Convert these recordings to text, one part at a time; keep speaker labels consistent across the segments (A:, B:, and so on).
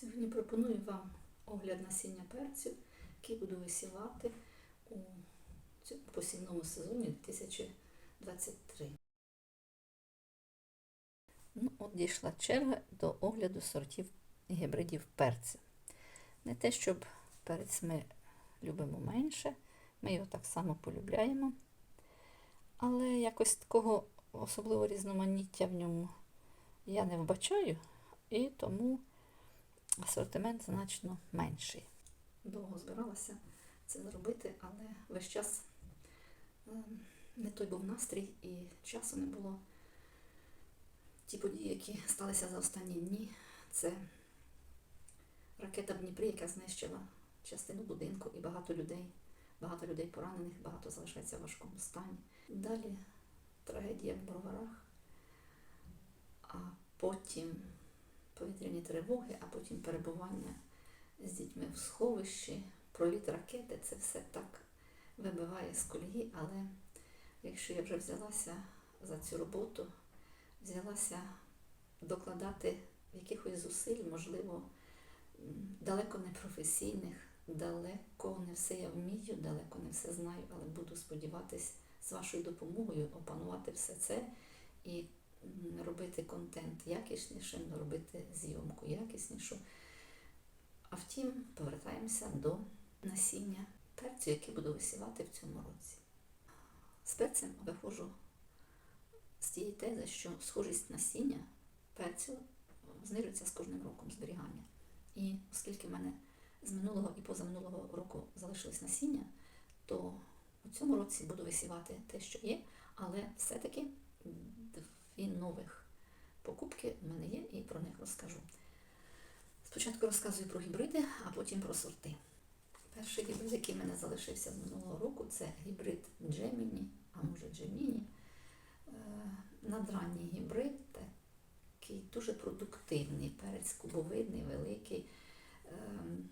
A: Сьогодні пропоную вам огляд насіння перцю, який буду висівати у посівному сезоні 2023. Ну, от дійшла черга до огляду сортів гібридів перцю. Не те, щоб перець ми любимо менше, ми його так само полюбляємо. Але якось такого особливого різноманіття в ньому я не вбачаю, і тому асортимент значно менший. Довго збиралася це зробити, але весь час ем, не той був настрій і часу не було. Ті події, які сталися за останні дні, це ракета в Дніпрі, яка знищила частину будинку і багато людей, багато людей поранених, багато залишається в важкому стані. Далі трагедія в броварах, а потім повітряні тривоги, а потім перебування з дітьми в сховищі, проліт ракети це все так вибиває з колії, але якщо я вже взялася за цю роботу, взялася докладати якихось зусиль, можливо, далеко не професійних, далеко не все я вмію, далеко не все знаю, але буду сподіватись з вашою допомогою опанувати все це і робити контент якіснішим, робити зйомку якіснішу. А втім, повертаємося до насіння перцю, який буду висівати в цьому році. З перцем виходжу з тієї тези, що схожість насіння перцю знижується з кожним роком зберігання. І оскільки в мене з минулого і позаминулого року залишилось насіння, то у цьому році буду висівати те, що є, але все-таки дві нових покупки в мене є і про них розкажу. Спочатку розказую про гібриди, а потім про сорти. Перший гібрид, який в мене залишився з минулого року, це гібрид Gemini, а може. Е, Надранній гібрид, такий дуже продуктивний, перець кубовидний, великий, ем,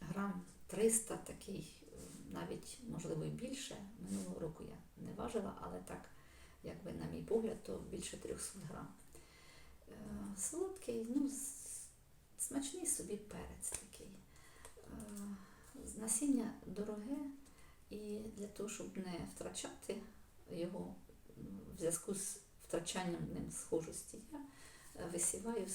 A: грам 300, такий, е, навіть можливо і більше. Минулого року я не важила, але так, якби на мій погляд, то більше 300 грам. Е, Солодкий, ну, смачний собі перець такий. Е, Насіння дороге, і для того, щоб не втрачати його в зв'язку з втрачанням ним схожості, я висіваю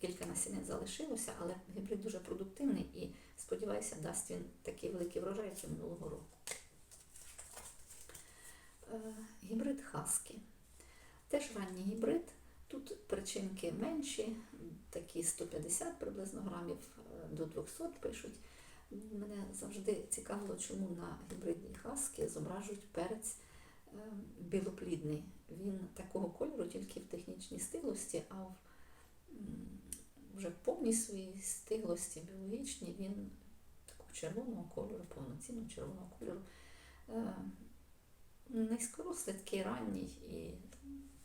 A: кілька насінин залишилося, але гібрид дуже продуктивний і сподіваюся, дасть він такий великий врожай, як і минулого року. Е, Гібрид Хаскі. Теж ранній гібрид. Тут причинки менші, такі 150 приблизно грамів е, до 200 пишуть. Мене завжди цікавило, чому на гібридній хаски зображують перець е, білоплідний. Він такого кольору тільки в технічній стиглості, а в вже повній своїй стиглості біологічній він такого червоного кольору, повноцінного червоного кольору. Е, Низькорослий, такий ранній і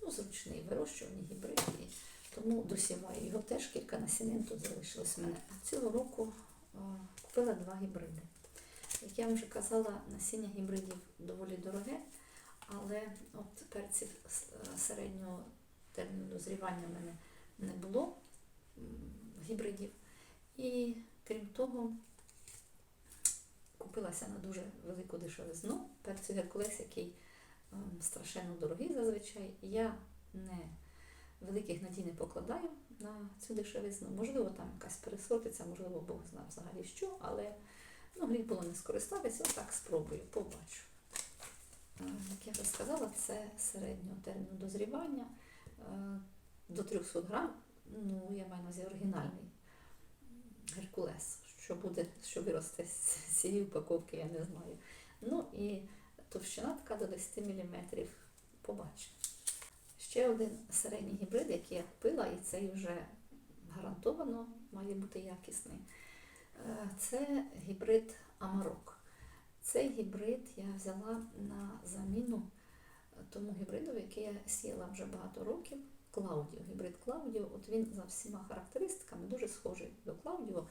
A: ну, зручний вирощуваний гібрид. І тому досіваю його теж кілька насінин тут залишилось в мене. Цього року е, купила два гібриди. Як я вже казала, насіння гібридів доволі дороге, але от перців е, середнього терміну дозрівання в мене не було гібридів. І крім того, купилася на дуже велику дешевизну перцю Геркулес, який страшенно дорогий зазвичай. Я не великих надій не покладаю на цю дешевизну. Можливо, там якась пересортиця, можливо, Бог знає взагалі що, але ну, гріх було не скористатися, отак спробую, побачу. Е, Як я вже сказала, це середнього терміну дозрівання е, до 300 грам. Ну, я маю на увазі оригінальний Геркулес. Що буде, що виросте з цієї упаковки, я не знаю. Ну і товщина така до 10 мм. Побачимо. Ще один середній гібрид, який я купила, і цей вже гарантовано має бути якісний. Е, Це гібрид Амарок. Цей гібрид я взяла на заміну тому гібриду, який я сіяла вже багато років. Клаудіо, гібрид Клаудіо, от він за всіма характеристиками дуже схожий до Клаудіо,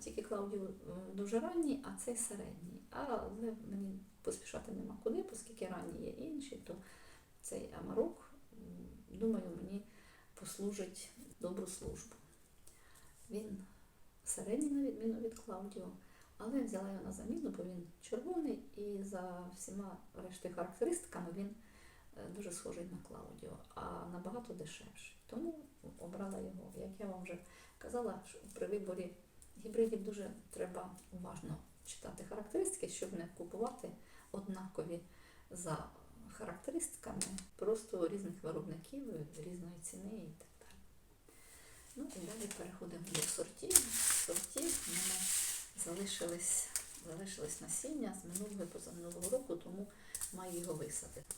A: тільки Клаудіо е, дуже ранній, а цей середній. Але мені поспішати нема куди, оскільки ранні є інші, то цей Амарок, думаю, мені послужить добру службу. Він середній, на відміну від Клаудіо, але взяла його на заміну, бо він червоний і за всіма рештою характеристиками він е, дуже схожий на Клаудіо, а набагато дешевший. Тому обрала його. Як я вам вже казала, при виборі гібридів дуже треба уважно читати характеристики, щоб не купувати однакові за характеристиками просто різних виробників, різної ціни і так далі. Ну і далі переходимо до сортів. Сортів в мене залишились, залишились насіння з минулого позаминулого року, тому маю його висадити.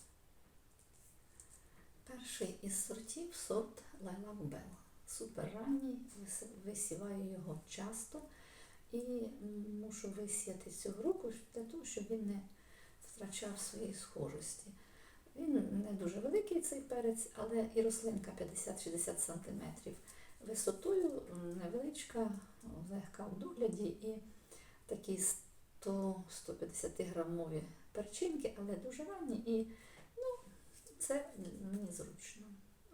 A: Перший із сортів сорт Lilac Bell. Супер ранній, висіваю його часто і мушу висіяти цього року для того, щоб він не втрачав своєї схожості. Він не дуже великий цей перець, але і рослинка 50-60 см висотою, невеличка, легка в догляді і такі 100-150 грамові перчинки, але дуже ранні і ну, це мені зручно.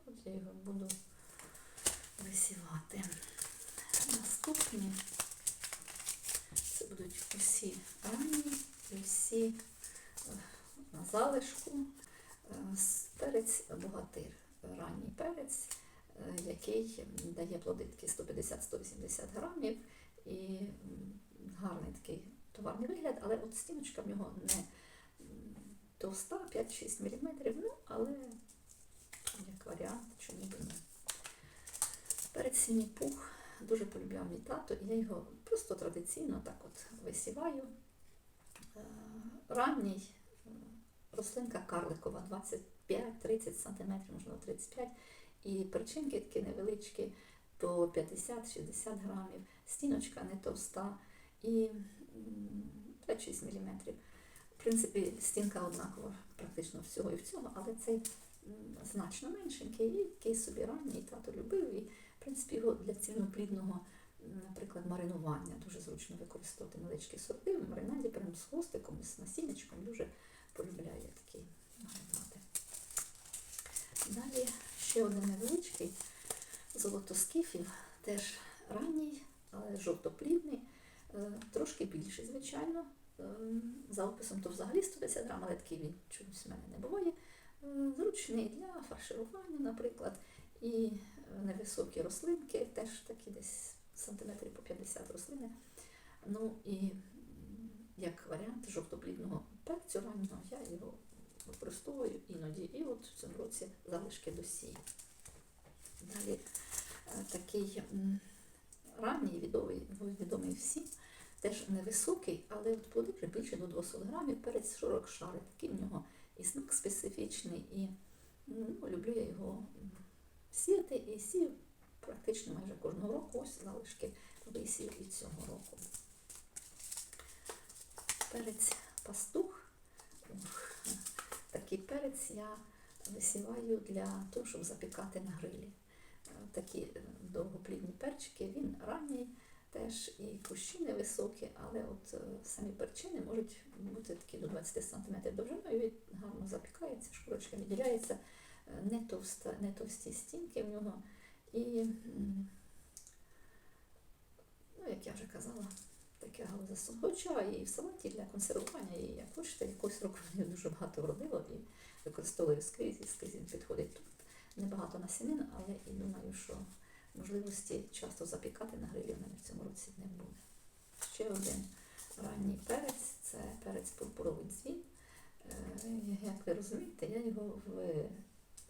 A: От я його буду висівати. Наступні це будуть усі ранні, і всі е, на залишку. Е, Перець богатир, ранній перець, е, який дає плоди такі 150-180 грамів і гарний такий товарний вигляд, але от стіночка в нього не товста, 5-6 мм, ну, але як варіант, чому б ні. Перець синій пух дуже полюбляв мій тато, і я його просто традиційно так от висіваю. Е, Ранній е, рослинка карликова 25-30 см, можливо 35 і перчинки такі невеличкі по 50-60 грамів, стіночка не товста і м, 5-6 мм. В принципі, стінка однакова практично всього і всього, але цей значно меншенький і такий собі ранній тато любив. І, в принципі, його для цільноплідного, наприклад, маринування дуже зручно використовувати невеличкі сорти. В маринаді прямо з хвостиком, з насіннячком дуже полюбляю такий маринати. Далі ще один невеличкий золотоскіфів, теж ранній, але жовтоплідний, е, трошки більший, звичайно. Е, За описом то взагалі 150 грам, але такий він чомусь в мене не буває. Е, Зручний для фарширування, наприклад, і невисокі рослинки, теж такі десь сантиметрів по 50 рослини. Ну і як варіант жовтоплідного перцю раннього я його використовую іноді. І от в цьому році залишки досію. Далі е, такий ранній відомий, відомий всім, теж невисокий, але от плоди вже більше до 200 грамів, перець широк шари, такий в нього і смак специфічний, і ну, люблю я його сіяти і сію практично майже кожного року. Ось залишки висів і цього року. Перець пастух. Ух, Такий перець я висіваю для того, щоб запікати на грилі. Е, Такі е, довгоплідні перчики, він ранній теж і кущі невисокі, але от е, самі перчини можуть бути такі до 20 см довжиною, і гарно запікається, шкурочка відділяється, не, товста, не товсті стінки в нього. І, ну, як я вже казала, таке галуза Хоча і в салаті для консервування, і як хочете, якогось року мені дуже багато вродило і використовую скрізь, і скрізь він підходить тут. Небагато насінин, але і думаю, що можливості часто запікати на грилі в мене в цьому році не буде. Ще один ранній перець це перець пурпуровий дзвін. Е, Як ви розумієте, я його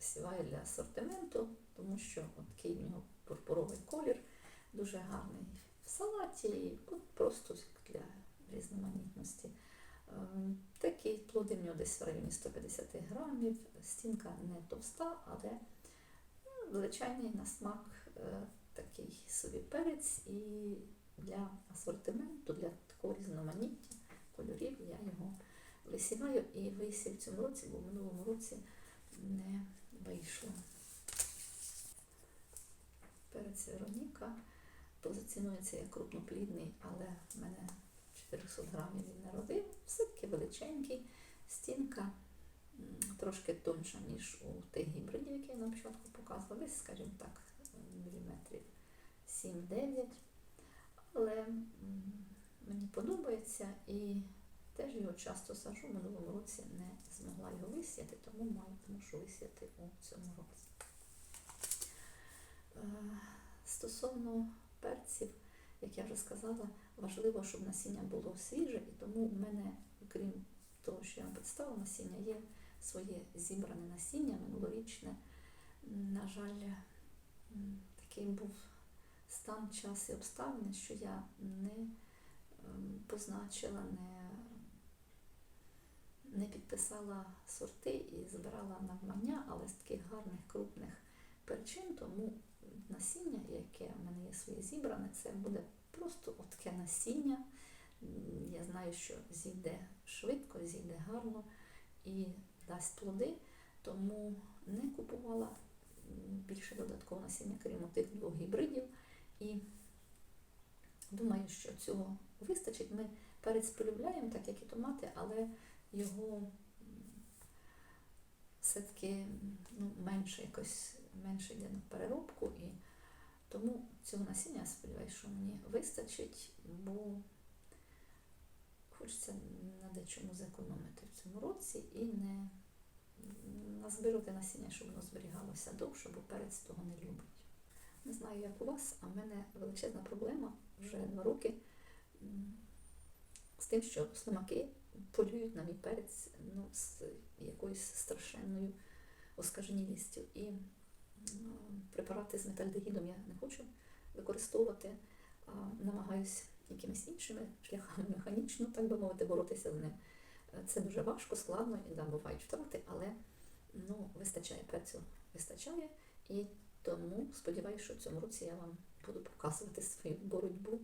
A: висіваю для асортименту, тому що такий в нього пурпуровий колір, дуже гарний в салаті, і просто для різноманітності. Ем, Такі плоди в нього десь в районі 150 грамів, стінка не товста, але ну, звичайний на смак е, такий собі перець. І для асортименту, для такого різноманіття кольорів я його висіваю. І висів в цьому році, бо в минулому році не вийшло. Перець Вероніка позиціонується як крупноплідний, але в мене 400 грамів він народив. Все-таки величенький, стінка трошки тонша, ніж у тих гібридів, які я на початку показувала, десь, скажімо так, міліметрів 7-9. Але мені подобається і теж його часто сажу. Минулому році не змогла його висіяти, тому маю мушу висіяти у цьому році. Е, Стосовно перців, як я вже сказала, важливо, щоб насіння було свіже, і тому в мене, крім того, що я вам представила насіння, є своє зібране насіння минулорічне. На жаль, такий був стан, час і обставини, що я не ем, позначила, не, не підписала сорти і збирала навмання, але з таких гарних крупних перчин, тому насіння, яке в мене є своє зібране, це буде просто таке насіння. Я знаю, що зійде швидко, зійде гарно і дасть плоди, тому не купувала більше додаткового насіння, крім тих двох гібридів. І думаю, що цього вистачить. Ми перець полюбляємо, так як і томати, але його все-таки ну, менше якось менше йде на переробку. І тому цього насіння, я сподіваюся, що мені вистачить, бо хочеться на дечому зекономити в цьому році і не назбирати насіння, щоб воно зберігалося довше, бо перець того не любить. Не знаю, як у вас, а в мене величезна проблема вже два роки з тим, що слимаки полюють на мій перець ну, з якоюсь страшенною оскаженілістю. І м, препарати з метальдегідом я не хочу використовувати, а намагаюся якимись іншими шляхами механічно, так би мовити, боротися з ним. Це дуже важко, складно, і да, бувають втрати, але ну, вистачає перцю, вистачає. І тому сподіваюся, що в цьому році я вам буду показувати свою боротьбу